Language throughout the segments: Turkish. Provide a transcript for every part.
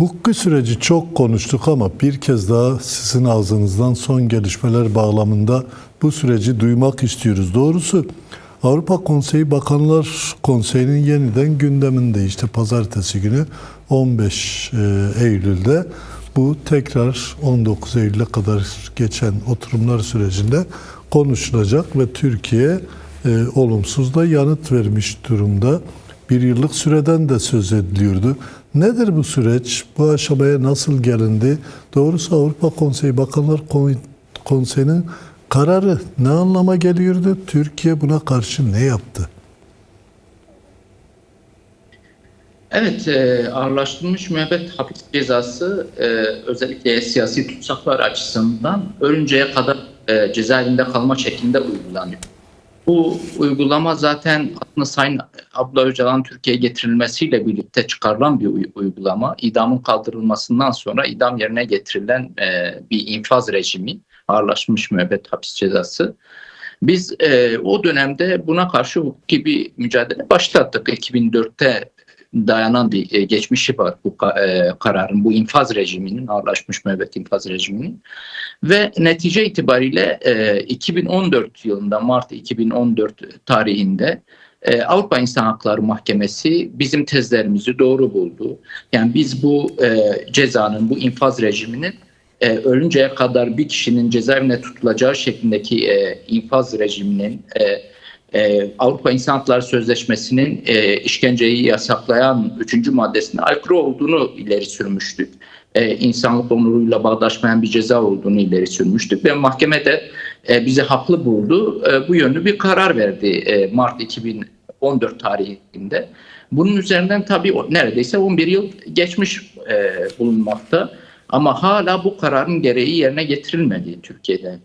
Hukuki süreci çok konuştuk ama bir kez daha sizin ağzınızdan son gelişmeler bağlamında bu süreci duymak istiyoruz. Doğrusu Avrupa Konseyi Bakanlar Konseyi'nin yeniden gündeminde işte pazartesi günü 15 e, Eylül'de bu tekrar 19 Eylül'e kadar geçen oturumlar sürecinde konuşulacak ve Türkiye e, olumsuz da yanıt vermiş durumda. Bir yıllık süreden de söz ediliyordu. Nedir bu süreç? Bu aşamaya nasıl gelindi? Doğrusu Avrupa Konseyi Bakanlar Kon- Konseyi'nin kararı ne anlama geliyordu? Türkiye buna karşı ne yaptı? Evet, e, ağırlaştırılmış müebbet hapis cezası e, özellikle siyasi tutsaklar açısından ölünceye kadar e, cezaevinde kalma şeklinde uygulanıyor. Bu uygulama zaten aslında Sayın Abdullah Öcalan Türkiye'ye getirilmesiyle birlikte çıkarılan bir uy- uygulama. İdamın kaldırılmasından sonra idam yerine getirilen e, bir infaz rejimi, ağırlaştırılmış müebbet hapis cezası. Biz e, o dönemde buna karşı hukuki bir mücadele başlattık. 2004'te dayanan bir e, geçmişi var bu e, kararın, bu infaz rejiminin, ağırlaşmış müebbet infaz rejiminin. Ve netice itibariyle e, 2014 yılında, Mart 2014 tarihinde e, Avrupa İnsan Hakları Mahkemesi bizim tezlerimizi doğru buldu. Yani biz bu e, cezanın, bu infaz rejiminin e, ölünceye kadar bir kişinin cezaevine tutulacağı şeklindeki e, infaz rejiminin e, e, Avrupa İnsan Hakları Sözleşmesi'nin e, işkenceyi yasaklayan 3. maddesine aykırı olduğunu ileri sürmüştük. E, insanlık onuruyla bağdaşmayan bir ceza olduğunu ileri sürmüştük ve mahkeme de e, bizi haklı buldu. E, bu yönlü bir karar verdi e, Mart 2014 tarihinde. Bunun üzerinden tabii neredeyse 11 yıl geçmiş e, bulunmakta. Ama hala bu kararın gereği yerine getirilmedi Türkiye'de.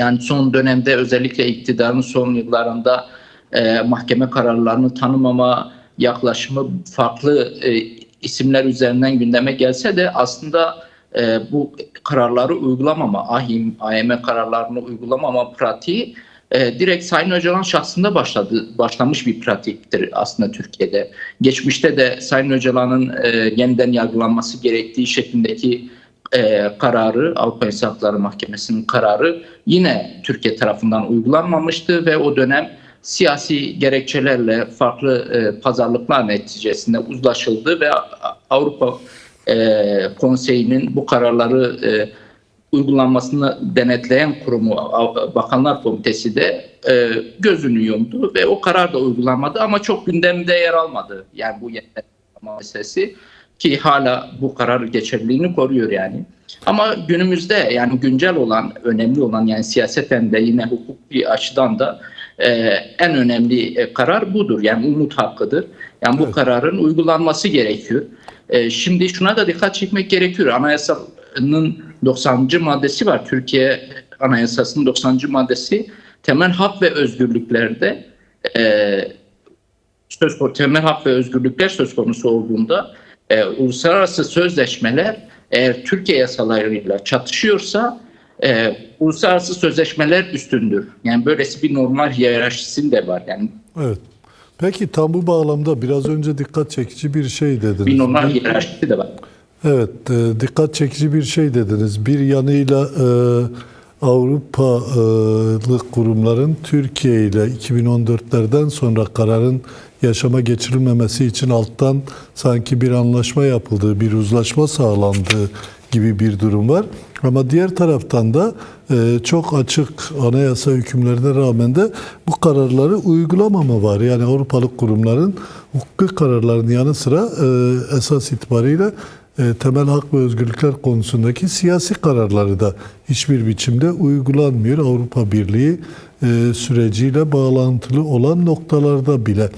Yani son dönemde özellikle iktidarın son yıllarında e, mahkeme kararlarını tanımama yaklaşımı farklı e, isimler üzerinden gündeme gelse de aslında e, bu kararları uygulamama, AHİM, AYM kararlarını uygulamama pratiği e, direkt Sayın Öcalan şahsında başladı, başlamış bir pratiktir aslında Türkiye'de. Geçmişte de Sayın Öcalan'ın e, yeniden yargılanması gerektiği şeklindeki e, kararı, Avrupa İnsan Hakları Mahkemesi'nin kararı yine Türkiye tarafından uygulanmamıştı ve o dönem siyasi gerekçelerle farklı e, pazarlıklar neticesinde uzlaşıldı ve Avrupa e, Konseyi'nin bu kararları e, uygulanmasını denetleyen kurumu Bakanlar Komitesi de e, gözünü yumdu ve o karar da uygulanmadı ama çok gündemde yer almadı. Yani bu yeniden meselesi ki hala bu karar geçerliliğini koruyor yani. Ama günümüzde yani güncel olan, önemli olan yani siyaseten de yine hukuki açıdan da e, en önemli e, karar budur. Yani umut hakkıdır. Yani bu Evet. kararın uygulanması gerekiyor. E, şimdi şuna da dikkat çekmek gerekiyor. Anayasanın 90. maddesi var. Türkiye Anayasası'nın 90. maddesi temel hak ve özgürlüklerde e, söz temel hak ve özgürlükler söz konusu olduğunda e, uluslararası sözleşmeler eğer Türkiye yasalarıyla çatışıyorsa e, uluslararası sözleşmeler üstündür. Yani böylesi bir normal hiyerarşisi de var. Yani Evet. Peki tam bu bağlamda biraz önce dikkat çekici bir şey dediniz. bir normal hiyerarşisi de var. Evet, e, dikkat çekici bir şey dediniz. Bir yanıyla e, Avrupalı kurumların Türkiye ile 2014'lerden sonra kararın yaşama geçirilmemesi için alttan sanki bir anlaşma yapıldığı, bir uzlaşma sağlandığı gibi bir durum var. Ama diğer taraftan da e, çok açık anayasa hükümlerine rağmen de bu kararları uygulamama var. Yani Avrupalı kurumların hukuki kararlarının yanı sıra e, esas itibariyle temel hak ve özgürlükler konusundaki siyasi kararları da hiçbir biçimde uygulanmıyor. Avrupa Birliği e, süreciyle bağlantılı olan noktalarda bile.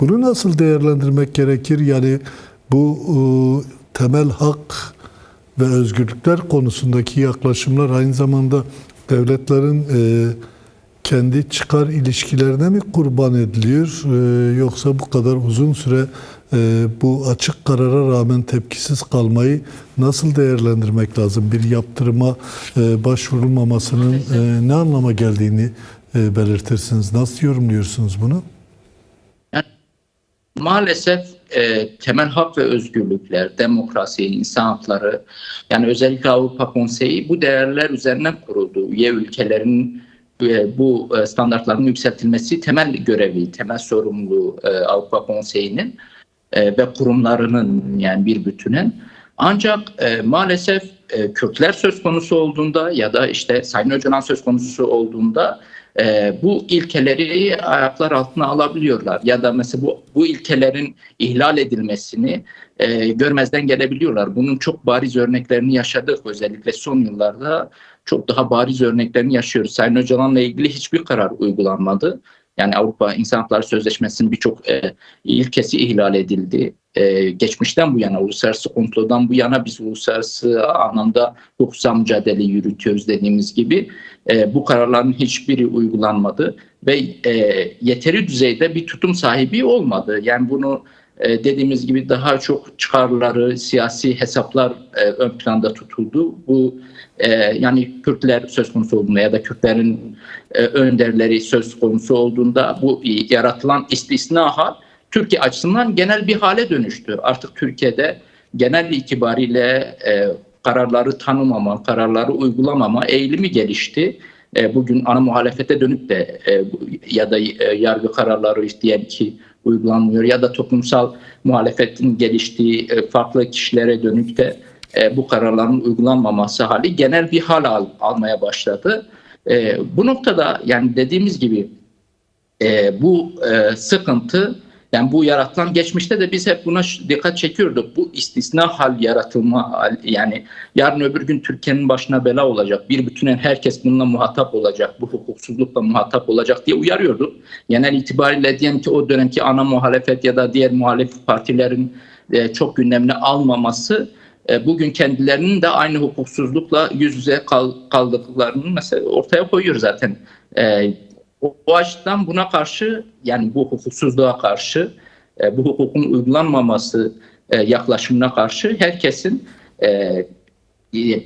Bunu nasıl değerlendirmek gerekir? Yani bu e, temel hak ve özgürlükler konusundaki yaklaşımlar aynı zamanda devletlerin e, kendi çıkar ilişkilerine mi kurban ediliyor e, yoksa bu kadar uzun süre e, bu açık karara rağmen tepkisiz kalmayı nasıl değerlendirmek lazım? Bir yaptırıma e, başvurulmamasının e, ne anlama geldiğini e, belirtirsiniz. Nasıl yorumluyorsunuz bunu? maalesef e, temel hak ve özgürlükler, demokrasi, insan hakları yani özellikle Avrupa Konseyi bu değerler üzerinden kuruldu. Üye ülkelerin e, bu standartların yükseltilmesi temel görevi, temel sorumluluğu e, Avrupa Konseyi'nin e, ve kurumlarının yani bir bütünün. Ancak e, maalesef e, Kürtler söz konusu olduğunda ya da işte Sayın Öcalan söz konusu olduğunda bu ilkeleri ayaklar altına alabiliyorlar ya da mesela bu bu ilkelerin ihlal edilmesini görmezden gelebiliyorlar. Bunun çok bariz örneklerini yaşadık özellikle son yıllarda çok daha bariz örneklerini yaşıyoruz. Sayın Öcalan'la ilgili hiçbir karar uygulanmadı. Yani Avrupa İnsan Hakları Sözleşmesi'nin birçok e, ilkesi ihlal edildi. E, geçmişten bu yana, uluslararası kontrolden bu yana biz uluslararası anlamda hukuksal mücadele yürütüyoruz dediğimiz gibi e, bu kararların hiçbiri uygulanmadı ve e, yeteri düzeyde bir tutum sahibi olmadı. Yani bunu e, dediğimiz gibi daha çok çıkarları, siyasi hesaplar e, ön planda tutuldu. Bu e, yani Kürtler söz konusu olduğunda ya da Kürtlerin e, önderleri söz konusu olduğunda bu yaratılan istisna hal Türkiye açısından genel bir hale dönüştü. Artık Türkiye'de genel itibariyle e, kararları tanımama, kararları uygulamama eğilimi gelişti. E, bugün ana muhalefete dönüp de e, ya da e, yargı kararları diyelim ki uygulanmıyor ya da toplumsal muhalefetin geliştiği e, farklı kişilere dönüp de e, bu kararların uygulanmaması hali genel bir hal al, almaya başladı. E, bu noktada yani dediğimiz gibi bu sıkıntı yani bu yaratılan geçmişte de biz hep buna dikkat çekiyorduk. Bu istisna hal yaratılma hal, yani yarın öbür gün Türkiye'nin başına bela olacak. Bir bütünen herkes bununla muhatap olacak. Bu hukuksuzlukla muhatap olacak diye uyarıyorduk. Genel itibariyle diyelim ki o dönemki ana muhalefet ya da diğer muhalif partilerin e, çok gündemine almaması e, bugün kendilerinin de aynı hukuksuzlukla yüz yüze kal, kaldıklarını mesela ortaya koyuyor zaten. E, o, o açıdan buna karşı yani bu hukuksuzluğa karşı e, bu hukukun uygulanmaması e, yaklaşımına karşı herkesin e, e,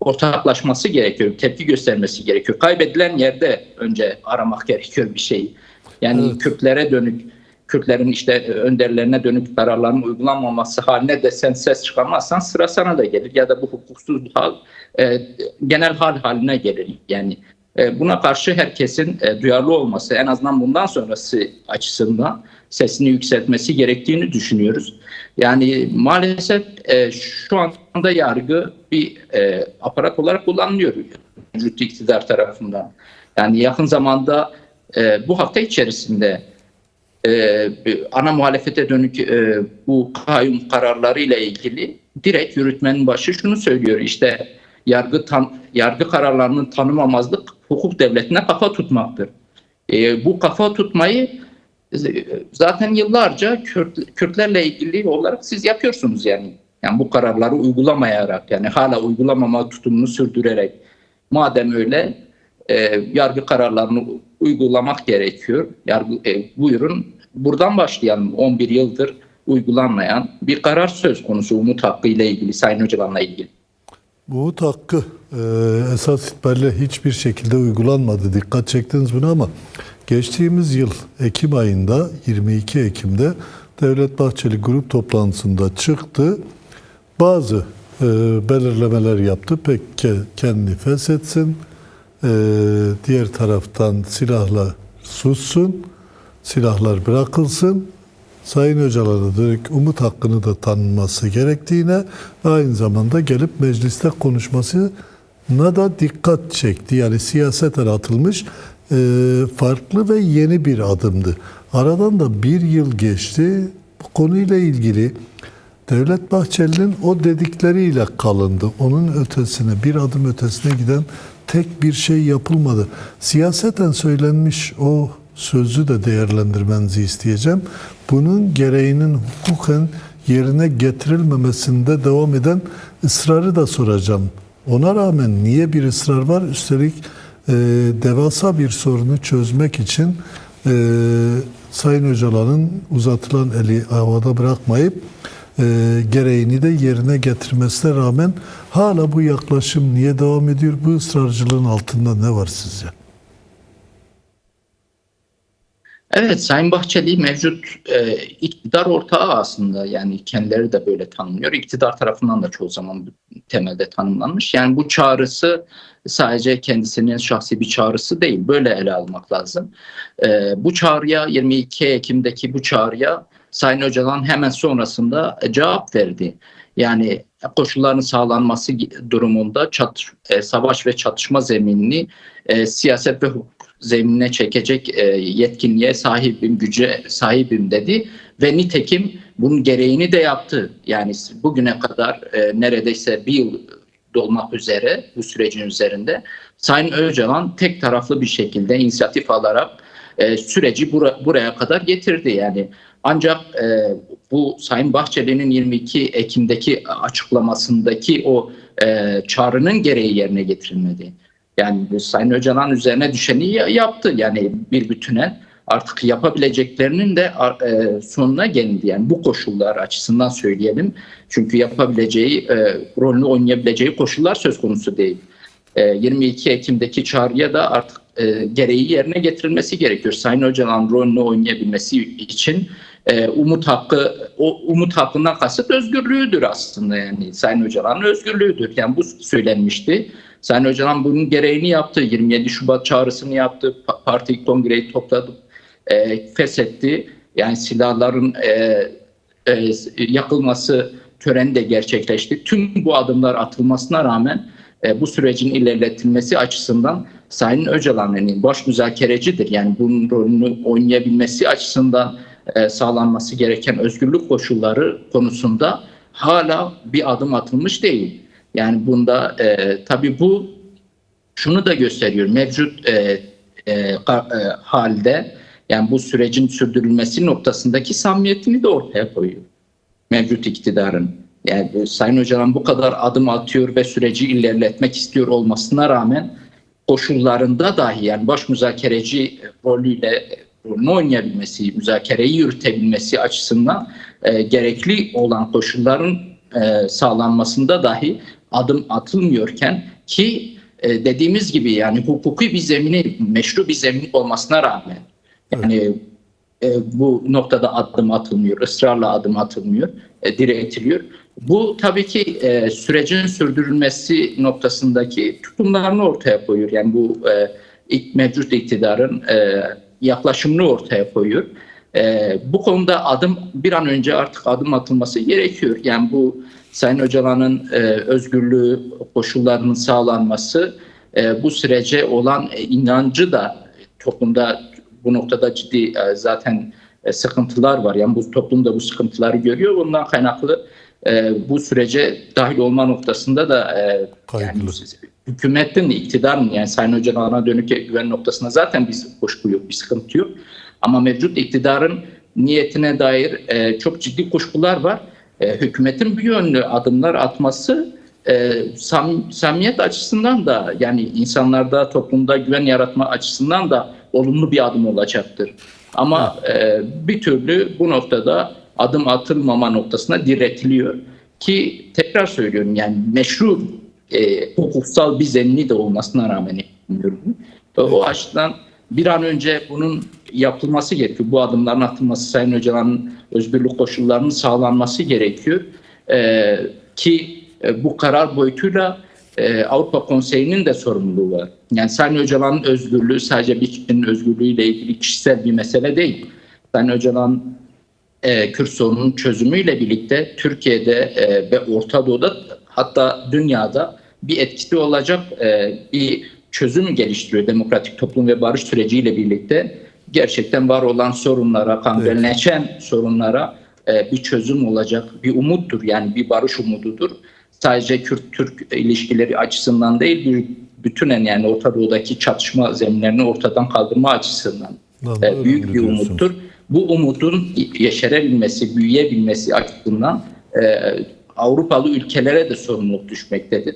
ortaklaşması gerekiyor, tepki göstermesi gerekiyor. Kaybedilen yerde önce aramak gerekiyor bir şeyi. Yani Evet. Kürtlere dönük, Kürtlerin işte e, önderlerine dönük kararların uygulanmaması haline de sen ses çıkarmazsan sıra sana da gelir ya da bu hukuksuz hal e, genel hal haline gelir. Yani buna karşı herkesin e, duyarlı olması en azından bundan sonrası açısından sesini yükseltmesi gerektiğini düşünüyoruz. Yani maalesef e, şu anda yargı bir e, aparat olarak kullanılıyor mevcut iktidar tarafından. Yani yakın zamanda e, bu hafta içerisinde e, ana muhalefete dönük e, bu kayyum kararları ile ilgili direkt yürütmenin başı şunu söylüyor işte yargı tan yargı kararlarının tanımamazlık hukuk devletine kafa tutmaktır. E, bu kafa tutmayı e, zaten yıllarca Kürt, Kürtlerle ilgili olarak siz yapıyorsunuz yani. Yani bu kararları uygulamayarak yani hala uygulamama tutumunu sürdürerek madem öyle e, yargı kararlarını uygulamak gerekiyor. Yargı, e, buyurun buradan başlayalım. 11 yıldır uygulanmayan bir karar söz konusu umut hakkı ile ilgili, Sayın Öcalan'la ilgili. Buğut hakkı e, esas itibariyle hiçbir şekilde uygulanmadı. Dikkat çektiniz buna ama geçtiğimiz yıl Ekim ayında 22 Ekim'de Devlet Bahçeli grup toplantısında çıktı. Bazı e, belirlemeler yaptı. Pek ke- kendini feshetsin. E, diğer taraftan silahla sussun. Silahlar bırakılsın. Sayın Öcalan'a dönük umut hakkını da tanınması gerektiğine aynı zamanda gelip mecliste konuşmasına da dikkat çekti. Yani siyaseten atılmış e, farklı ve yeni bir adımdı. Aradan da bir yıl geçti. Bu konuyla ilgili Devlet Bahçeli'nin o dedikleriyle kalındı. Onun ötesine, bir adım ötesine giden tek bir şey yapılmadı. Siyaseten söylenmiş o sözü de değerlendirmenizi isteyeceğim. Bunun gereğinin hukuken yerine getirilmemesinde devam eden ısrarı da soracağım. Ona rağmen niye bir ısrar var? Üstelik e, devasa bir sorunu çözmek için e, Sayın Öcalan'ın uzatılan eli havada bırakmayıp e, gereğini de yerine getirmesine rağmen hala bu yaklaşım niye devam ediyor? Bu ısrarcılığın altında ne var sizce? Evet, Sayın Bahçeli mevcut e, iktidar ortağı aslında yani kendileri de böyle tanımlıyor. İktidar tarafından da çoğu zaman temelde tanımlanmış. Yani bu çağrısı sadece kendisinin şahsi bir çağrısı değil. Böyle ele almak lazım. E, bu çağrıya 22 Ekim'deki bu çağrıya Sayın Öcalan hemen sonrasında cevap verdi. Yani koşulların sağlanması durumunda çat, e, savaş ve çatışma zeminini e, siyaset ve hukuk zeminine çekecek e, yetkinliğe sahibim, güce sahibim dedi ve nitekim bunun gereğini de yaptı. Yani bugüne kadar e, neredeyse bir yıl dolmak üzere bu sürecin üzerinde Sayın Öcalan tek taraflı bir şekilde inisiyatif alarak e, süreci bura, buraya kadar getirdi. Yani ancak e, bu Sayın Bahçeli'nin 22 Ekim'deki açıklamasındaki o e, çağrının gereği yerine getirilmedi. Yani Sayın Öcalan üzerine düşeni yaptı yani bir bütüne artık yapabileceklerinin de e, sonuna gelindi. Yani bu koşullar açısından söyleyelim. Çünkü yapabileceği, e, rolünü oynayabileceği koşullar söz konusu değil. E, 22 Ekim'deki çağrıya da artık e, gereği yerine getirilmesi gerekiyor. Sayın Öcalan rolünü oynayabilmesi için e, umut hakkı, o umut hakkından kasıt özgürlüğüdür aslında yani. Sayın Öcalan'ın özgürlüğüdür. Yani bu söylenmişti. Sayın Öcalan bunun gereğini yaptı. 27 Şubat çağrısını yaptı. Parti kongreyi topladı. E, feshetti. Yani silahların e, e, yakılması töreni de gerçekleşti. Tüm bu adımlar atılmasına rağmen e, bu sürecin ilerletilmesi açısından Sayın Öcalan'ın baş müzakerecidir. Yani bunun rolünü oynayabilmesi açısından e, sağlanması gereken özgürlük koşulları konusunda hala bir adım atılmış değil. Yani bunda e, tabii bu şunu da gösteriyor. Mevcut e, e, e, halde yani bu sürecin sürdürülmesi noktasındaki samimiyetini de ortaya koyuyor. Mevcut iktidarın. Yani Sayın Öcalan bu kadar adım atıyor ve süreci ilerletmek istiyor olmasına rağmen koşullarında dahi yani baş müzakereci rolüyle rolünü oynayabilmesi, müzakereyi yürütebilmesi açısından e, gerekli olan koşulların e, sağlanmasında dahi adım atılmıyorken ki e, dediğimiz gibi yani hukuki bir zemini, meşru bir zemin olmasına rağmen yani e, bu noktada adım atılmıyor, ısrarla adım atılmıyor, e, diretiliyor. Bu tabii ki e, sürecin sürdürülmesi noktasındaki tutumlarını ortaya koyuyor. Yani bu e, mevcut iktidarın e, yaklaşımını ortaya koyuyor. E, bu konuda adım bir an önce artık adım atılması gerekiyor. Yani bu Sayın Öcalan'ın e, özgürlüğü koşullarının sağlanması e, bu sürece olan inancı da toplumda bu noktada ciddi e, zaten e, sıkıntılar var. Yani bu toplumda bu sıkıntıları görüyor. Bundan kaynaklı e, bu sürece dahil olma noktasında da e, yani hükümetin, iktidarın yani Sayın Öcalan'a dönük güven noktasında zaten bir kuşku yok, bir sıkıntı yok. Ama mevcut iktidarın niyetine dair e, çok ciddi kuşkular var. E, hükümetin bu yönlü adımlar atması e, sam, samimiyet açısından da yani insanlarda toplumda güven yaratma açısından da olumlu bir adım olacaktır. Ama e, bir türlü bu noktada adım atılmama noktasına diretiliyor ki tekrar söylüyorum yani meşru e, hukuksal bir zemini de olmasına rağmen yapmıyorum. O açıdan bir an önce bunun yapılması gerekiyor. Bu adımların atılması, Sayın Öcalan'ın özgürlük koşullarının sağlanması gerekiyor. Ee, ki e, bu karar boyutuyla e, Avrupa Konseyi'nin de sorumluluğu var. Yani Sayın Öcalan'ın özgürlüğü sadece bir kişinin özgürlüğüyle ilgili kişisel bir mesele değil. Sayın Öcalan e, Kürt sorununun çözümüyle birlikte Türkiye'de e, ve Orta Doğu'da hatta dünyada bir etkisi olacak e, bir çözüm geliştiriyor demokratik toplum ve barış süreciyle birlikte gerçekten var olan sorunlara, kandelleşen evet. sorunlara e, bir çözüm olacak, bir umuttur yani bir barış umududur. Sadece Kürt-Türk ilişkileri açısından değil, bir bütünen yani Orta Doğu'daki çatışma zeminlerini ortadan kaldırma açısından e, büyük bir umuttur. Bu umudun yeşerebilmesi, büyüyebilmesi açısından e, Avrupalı ülkelere de sorumluluk düşmektedir.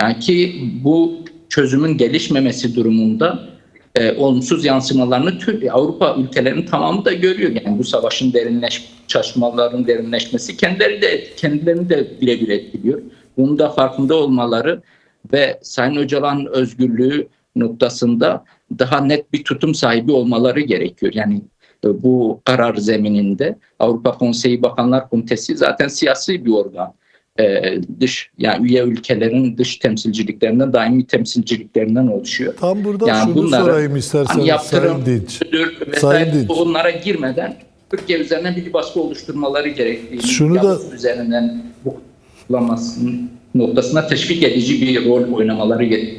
Yani ki bu çözümün gelişmemesi durumunda e, olumsuz yansımalarını Türkiye, Avrupa ülkelerinin tamamı da görüyor. Yani bu savaşın derinleş, çatışmaların derinleşmesi kendileri de kendilerini de birebir etkiliyor. Bunun da farkında olmaları ve Sayın Öcalan'ın özgürlüğü noktasında daha net bir tutum sahibi olmaları gerekiyor. Yani e, bu karar zemininde Avrupa Konseyi Bakanlar Komitesi zaten siyasi bir organ. E, dış yani üye ülkelerin dış temsilciliklerinden daimi temsilciliklerinden oluşuyor. Tam burada Yani şunu bunları sorayım isterseniz hani yaptırım, Sayın Dinç. müdür Sayın Dinç. bunlara girmeden Türkiye üzerinden bir baskı oluşturmaları gerektiğini, Şunu da- üzerinden bu noktasına teşvik edici bir rol oynamaları ge-